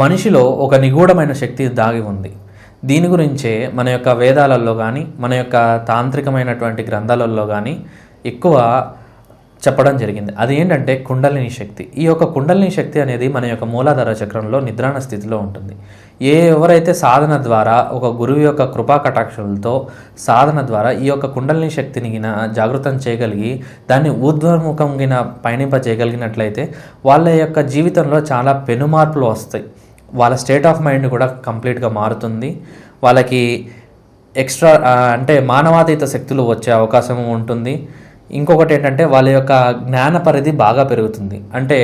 మనిషిలో ఒక నిగూఢమైన శక్తి దాగి ఉంది. దీని గురించే మన యొక్క వేదాలలో కానీ మన యొక్క తాంత్రికమైనటువంటి గ్రంథాలలో కానీ ఎక్కువ చెప్పడం జరిగింది. అది ఏంటంటే కుండలిని శక్తి. ఈ యొక్క కుండలిని శక్తి అనేది మన యొక్క మూలాధార చక్రంలో నిద్రాణ స్థితిలో ఉంటుంది. ఏ ఎవరైతే సాధన ద్వారా ఒక గురువు యొక్క కృపా కటాక్షలతో సాధన ద్వారా ఈ యొక్క కుండలిని శక్తిని గిన జాగృతం చేయగలిగి దాన్ని ఊర్ధ్వముఖం గిన పయనింప చేయగలిగినట్లయితే వాళ్ళ యొక్క జీవితంలో చాలా పెనుమార్పులు వస్తాయి. వాళ్ళ స్టేట్ ఆఫ్ మైండ్ కూడా కంప్లీట్గా మారుతుంది. వాళ్ళకి ఎక్స్ట్రా అంటే మానవాతీత శక్తులు వచ్చే అవకాశం ఉంటుంది. ఇంకొకటి ఏంటంటే వాళ్ళ యొక్క జ్ఞాన పరిధి బాగా పెరుగుతుంది. అంటే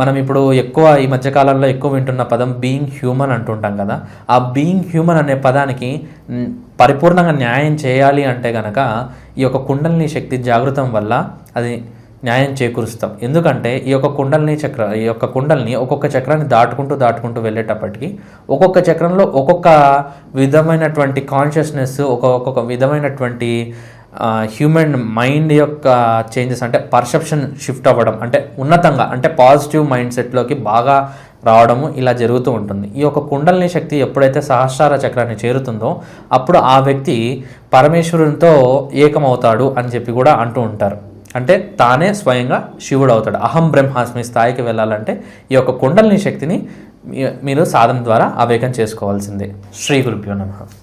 మనం ఇప్పుడు ఎక్కువ ఈ మధ్యకాలంలో ఎక్కువ వింటున్న పదం బీయింగ్ హ్యూమన్ అంటుంటాం కదా. ఆ బీయింగ్ హ్యూమన్ అనే పదానికి పరిపూర్ణంగా న్యాయం చేయాలి అంటే కనుక ఈ యొక్క కుండలిని శక్తి జాగృతం వల్ల అది న్యాయం చేకూరుస్తాం. ఎందుకంటే ఈ యొక్క కుండల్ని చక్ర ఈ యొక్క కుండల్ని ఒక్కొక్క చక్రాన్ని దాటుకుంటూ దాటుకుంటూ వెళ్ళేటప్పటికి ఒక్కొక్క చక్రంలో ఒక్కొక్క విధమైనటువంటి కాన్షియస్నెస్ ఒక ఒక్కొక్క విధమైనటువంటి హ్యూమన్ మైండ్ యొక్క చేంజెస్ అంటే పర్సెప్షన్ షిఫ్ట్ అవ్వడం అంటే ఉన్నతంగా అంటే పాజిటివ్ మైండ్ సెట్లోకి బాగా రావడము ఇలా జరుగుతూ ఉంటుంది. ఈ యొక్క కుండలిని శక్తి ఎప్పుడైతే సహస్రార చక్రాన్ని చేరుతుందో అప్పుడు ఆ వ్యక్తి పరమేశ్వరునితో ఏకమవుతాడు అని చెప్పి కూడా అంటూ ఉంటారు. అంటే తానే స్వయంగా శివుడు అవుతాడు అహం బ్రహ్మాస్మి స్థాయికి వెళ్ళాలంటే ఈ యొక్క కుండలిని శక్తిని మీ- మీరు సాధన ద్వారా అవేకం చేసుకోవాల్సిందే. శ్రీ గురుభ్యో నమ.